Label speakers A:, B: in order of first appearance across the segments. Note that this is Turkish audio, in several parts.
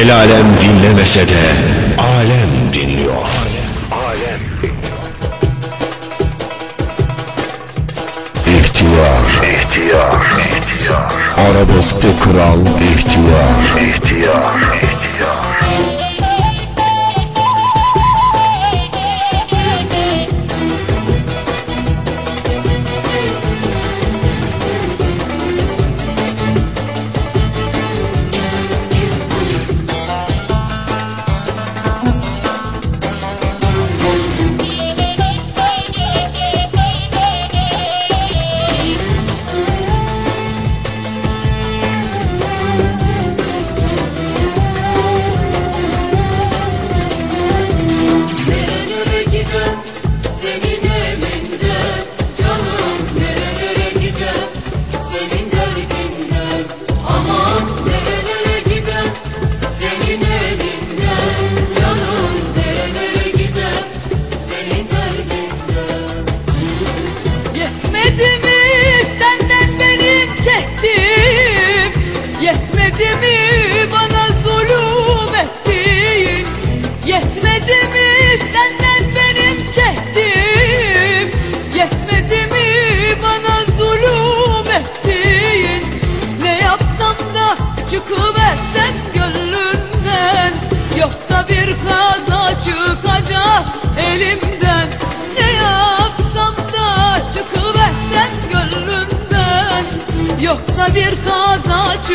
A: El alem dinlemese de alem dinliyor.
B: İhtiyar, ihtiyar, ihtiyar. Arabeskte kral, ihtiyar, ihtiyar.
C: Kendimi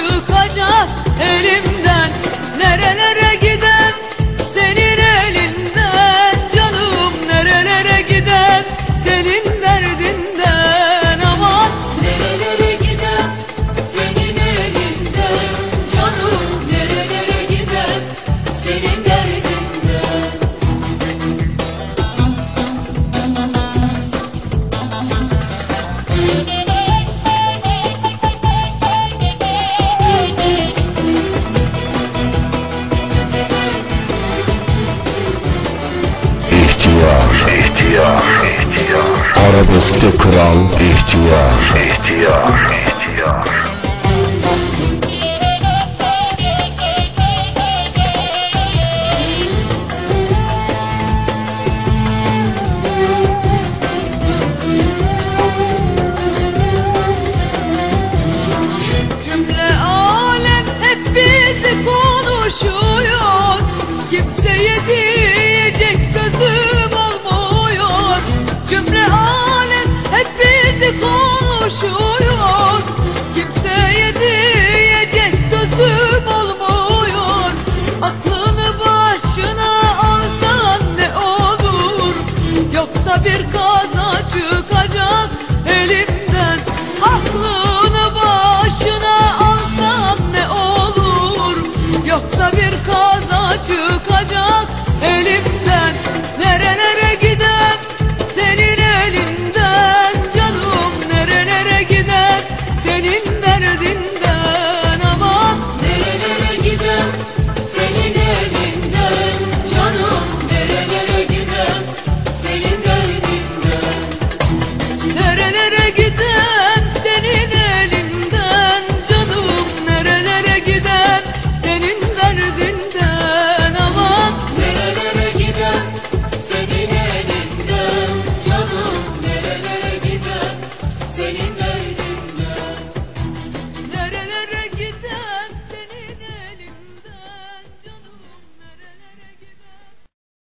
C: çıkacak elimden. Nerelere gidem? Senin elinden. Canım nerelere gidem? Senin derdinden Aman
D: Nerelere gidem? Senin elinden. Canım nerelere gidem? Senin derdinden
B: Arabeskte kral, ihtiyar, ihtiyar, ihtiyar.
C: Konuşuyor Kimseye diyecek sözüm konuşuyor. Kimseye diyecek sözüm olmuyor. Aklını başına alsan ne olur? Yoksa bir kaza çıkacak elimden. Aklını başına alsan ne olur? Yoksa bir kaza çıkacak